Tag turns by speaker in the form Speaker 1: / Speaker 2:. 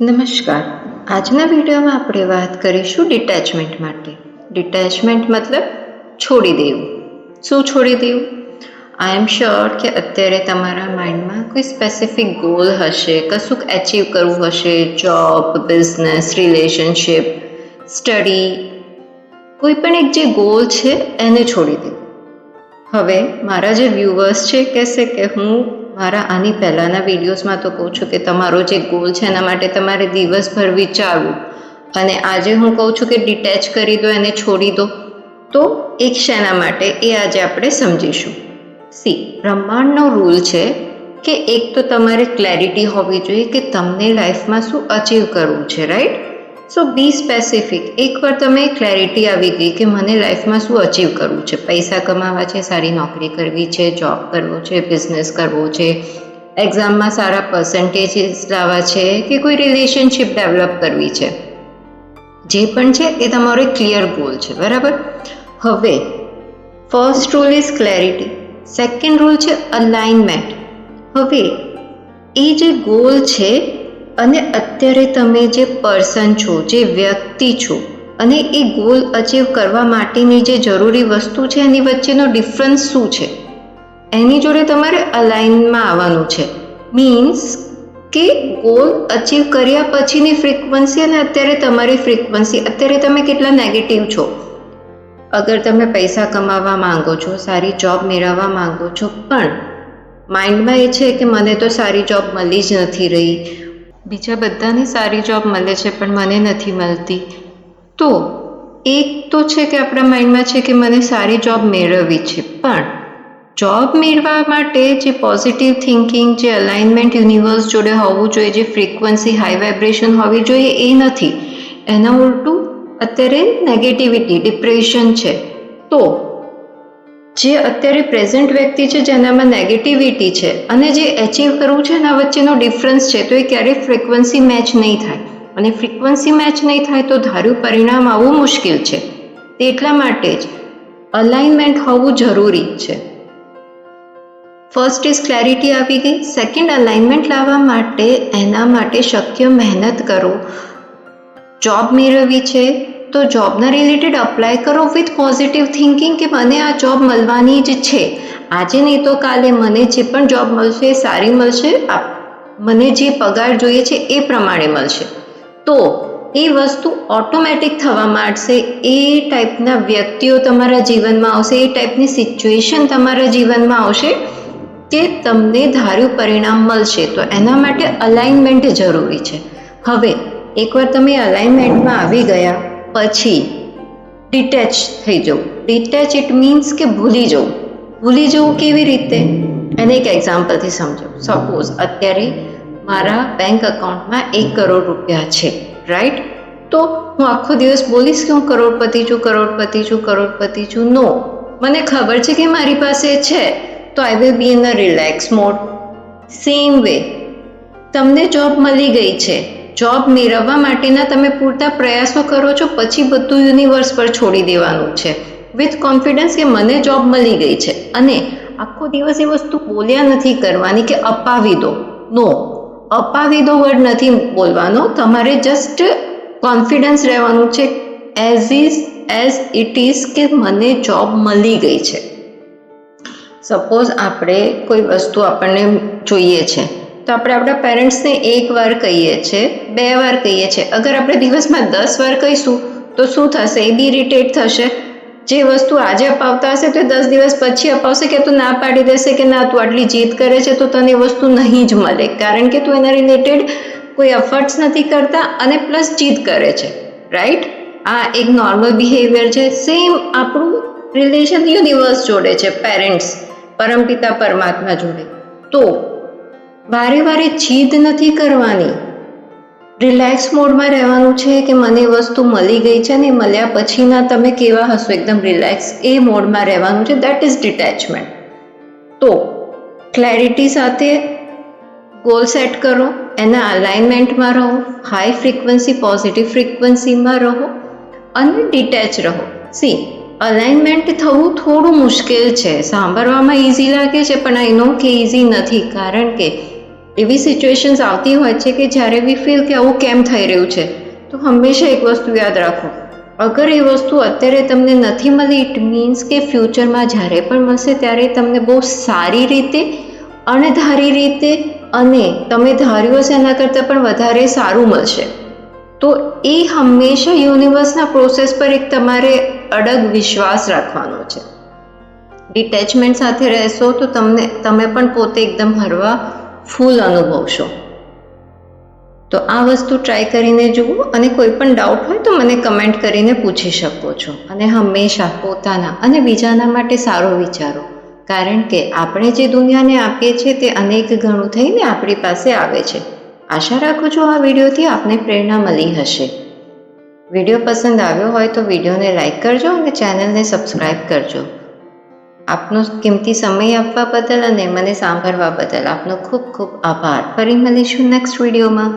Speaker 1: નમસ્કાર. આજના વિડીયોમાં આપણે વાત કરીશું ડિટેચમેન્ટ માટે. ડિટેચમેન્ટ મતલબ છોડી દેવું. શું છોડી દેવું? આઈ એમ શ્યોર કે અત્યારે તમારા માઇન્ડમાં કોઈ સ્પેસિફિક ગોલ હશે, કશુંક એચીવ કરવું હશે જોબ બિઝનેસ રિલેશનશિપ સ્ટડી કોઈ પણ એક જે ગોલ છે એને છોડી દેવું. હવે મારા જે વ્યૂવર્સ છે કહેશે કે હું મારા આની પહેલાંના વિડીયોઝમાં તો કહું છું કે તમારો જે ગોલ છે એના માટે તમારે દિવસભર વિચારવું. અને આજે હું કહું છું કે ડિટેચ કરી દો, એને છોડી દો. તો એક શેના માટે? એ આજે આપણે સમજીશું. સી, બ્રહ્માંડનો રૂલ છે કે એક તો તમારે ક્લેરિટી હોવી જોઈએ કે તમને લાઈફમાં શું અચીવ કરવું છે રાઈટ સો બી સ્પેસિફિક એકવાર તમે ક્લેરિટી આવી ગઈ કે મને લાઈફમાં શું અચીવ કરવું છે? પૈસા કમાવા છે, સારી નોકરી કરવી છે જોબ કરવો છે બિઝનેસ કરવો છે એક્ઝામમાં સારા પર્સન્ટેજીસ લાવવા છે કે કોઈ રિલેશનશિપ ડેવલપ કરવી છે? જે પણ છે એ તમારો ક્લિયર ગોલ છે. બરાબર? હવે first rule is clarity second rule છે અલાઇનમેન્ટ હવે, એ જે ગોલ છે અને અત્યારે તમે જે પર્સન છો, જે વ્યક્તિ છો, અને એ ગોલ અચીવ કરવા માટેની જે જરૂરી વસ્તુ છે, એની વચ્ચેનો ડિફરન્સ શું છે? એની જોડે તમારે અલાઇનમાં આવવાનું છે. મીન્સ કે ગોલ અચીવ કર્યા પછીની ફ્રીક્વન્સી અને અત્યારે તમારી ફ્રીક્વન્સી અત્યારે તમે કેટલા નેગેટિવ છો? અગર તમે પૈસા કમાવા માંગો છો, સારી જોબ મેળવવા માંગો છો, પણ માઇન્ડમાં એ છે કે મને તો સારી જોબ મળી જ નથી રહી. બીજા બધાને સારી જોબ મળે છે, પણ મને નથી મળતી. તો, એક તો છે કે આપણા માઇન્ડમાં છે કે મને સારી જોબ મેળવવી છે, પણ જોબ મેળવવા માટે જે પોઝિટિવ થિંકિંગ જે અલાઇનમેન્ટ યુનિવર્સ જોડે હોવું જોઈએ, જે ફ્રીક્વન્સી હાઈ વાઇબ્રેશન હોવી જોઈએ, એ નથી. એના ઉલટું અત્યારે નેગેટિવિટી ડિપ્રેશન છે. તો જે અત્યારે પ્રેઝન્ટ વ્યક્તિ છે, જેનામાં નેગેટિવિટી છે અને જે એચીવ કરવું છે એના વચ્ચેનો ડિફરન્સ છે, તો એ ક્યારેય ફ્રિકવન્સી મેચ નહીં થાય. અને ફ્રિકવન્સી મેચ નહીં થાય તો ધાર્યું પરિણામ આવવું મુશ્કેલ છે. તે એટલા માટે જ અલાઇનમેન્ટ હોવું જરૂરી છે. ફર્સ્ટ ઇઝ ક્લેરિટી આવી ગઈ. સેકન્ડ અલાઇનમેન્ટ લાવવા માટે એના માટે શક્ય મહેનત કરો. જોબ મેળવવી છે તો જોબના રિલેટેડ અપ્લાય કરો વિથ પોઝિટિવ થિંકિંગ કે મને આ જોબ મળવાની જ છે. આજે નહીં તો કાલે મને જે પણ જોબ મળશે, સારી મળશે મને જે પગાર જોઈએ છે એ પ્રમાણે મળશે. તો એ વસ્તુ ઓટોમેટિક થવા માંડશે. એ ટાઈપના વ્યક્તિઓ તમારા જીવનમાં આવશે, એ ટાઈપની સિચ્યુએશન તમારા જીવનમાં આવશે કે તમને ધાર્યું પરિણામ મળશે. તો એના માટે અલાઇનમેન્ટ જરૂરી છે. હવે, એકવાર તમે અલાઇનમેન્ટમાં આવી ગયા પછી ડિટેચ થઈ જવું ડિટેચ ઇટ મીન્સ કે ભૂલી જવું ભૂલી જવું કેવી રીતે? એને એક એક્ઝામ્પલથી સમજો સપોઝ અત્યારે મારા બેંક એકાઉન્ટમાં એક કરોડ રૂપિયા છે રાઈટ તો હું આખો દિવસ બોલીશ કે હું કરોડપતિ છું કરોડપતિ છું કરોડપતિ છું? નો મને ખબર છે કે મારી પાસે છે. તો I will be in a relax mode same way તમને જોબ મળી ગઈ છે. જોબ મેળવવા માટેના તમે પૂરતા પ્રયાસો કરો છો, પછી બધું યુનિવર્સ પર છોડી દેવાનું છે. વિથ કોન્ફિડન્સ કે મને જોબ મળી ગઈ છે. અને આખો દિવસ એ વસ્તુ બોલ્યા નથી કરવાની કે અપાવી દો. નો અપાવી દો વર્ડ નથી બોલવાનો. તમારે જસ્ટ કોન્ફિડન્સ રહેવાનું છે. As is as it is કે મને જોબ મળી ગઈ છે. સપોઝ આપણે કોઈ વસ્તુ આપણને જોઈએ છે. તો આપણે આપણા પેરેન્ટ્સને એક વાર કહીએ છીએ બે વાર કહીએ છીએ અગર આપણે દિવસમાં દસ વાર કહીશું, તો શું થશે? એ બી ઇરિટેટ થશે. જે વસ્તુ આજે અપાવતા હશે, તો દસ દિવસ પછી અપાવશે કે તું ના પાડી દેશે કે ના, તું આટલી જીદ કરે છે, તો તને વસ્તુ નહીં જ મળે. કારણ કે તું એના રિલેટેડ કોઈ એફર્ટ્સ નથી કરતા અને પ્લસ જીદ કરે છે. રાઈટ આ એક નોર્મલ બિહેવિયર છે. સેમ આપણું રિલેશન યુનિવર્સ જોડે છે પેરેન્ટ્સ પરમપિતા પરમાત્મા જોડે. તો વારે વારે જીદ નથી કરવાની. રિલેક્સ મોડમાં રહેવાનું છે કે મને વસ્તુ મળી ગઈ છે ને મળ્યા પછીના તમે કેવા હશો? એકદમ રિલેક્સ એ મોડમાં રહેવાનું છે. દેટ ઇઝ ડિટેચમેન્ટ તો ક્લેરિટી સાથે ગોલ સેટ કરો, એના અલાઇનમેન્ટમાં રહો હાઈ ફ્રિકવન્સી પોઝિટિવ ફ્રિકવન્સીમાં રહો અને ડિટેચ રહો. સી અલાઇનમેન્ટ થવું થોડું મુશ્કેલ છે. સાંભળવામાં ઇઝી લાગે છે, પણ આઈ નો કે ઇઝી નથી. કારણ કે એવી સિચ્યુએશન્સ આવતી હોય છે કે જ્યારે વી ફીલ કે આવું કેમ થઈ રહ્યું છે, તો હંમેશા એક વસ્તુ યાદ રાખો. અગર એ વસ્તુ અત્યારે તમને નથી મળી ઇટ મીન્સ કે ફ્યુચરમાં જ્યારે પણ મળશે ત્યારે તમને બહુ સારી રીતે, અણધારી રીતે અને તમે ધાર્યું હશે એના કરતાં પણ વધારે સારું મળશે. તો એ હંમેશા યુનિવર્સના પ્રોસેસ પર એક તમારે અડગ વિશ્વાસ રાખવાનો છે. ડિટેચમેન્ટ સાથે રહેશો તો તમને, તમે પણ પોતે એકદમ હરવા ફૂલ અનુભવશો. તો આ વસ્તુ ટ્રાય કરીને જુઓ અને કોઈ પણ ડાઉટ હોય તો મને કમેન્ટ કરીને પૂછી શકો છો. અને હંમેશા પોતાના અને બીજાના માટે સારો વિચારો. કારણ કે આપણે જે દુનિયાને આપીએ છીએ તે અનેક ગણું થઈને આપણી પાસે આવે છે. આશા રાખું છું આ વિડીયોથી આપને પ્રેરણા મળી હશે. વીડિયો પસંદ આવ્યો હોય તો વિડીયોને લાઇક કરજો અને ચેનલને સબસ્ક્રાઈબ કરજો. આપનો કિંમતી સમય આપવા બદલ અને મને સાંભળવા બદલ આપનો ખૂબ ખૂબ આભાર. ફરી મળીશું નેક્સ્ટ વિડીયોમાં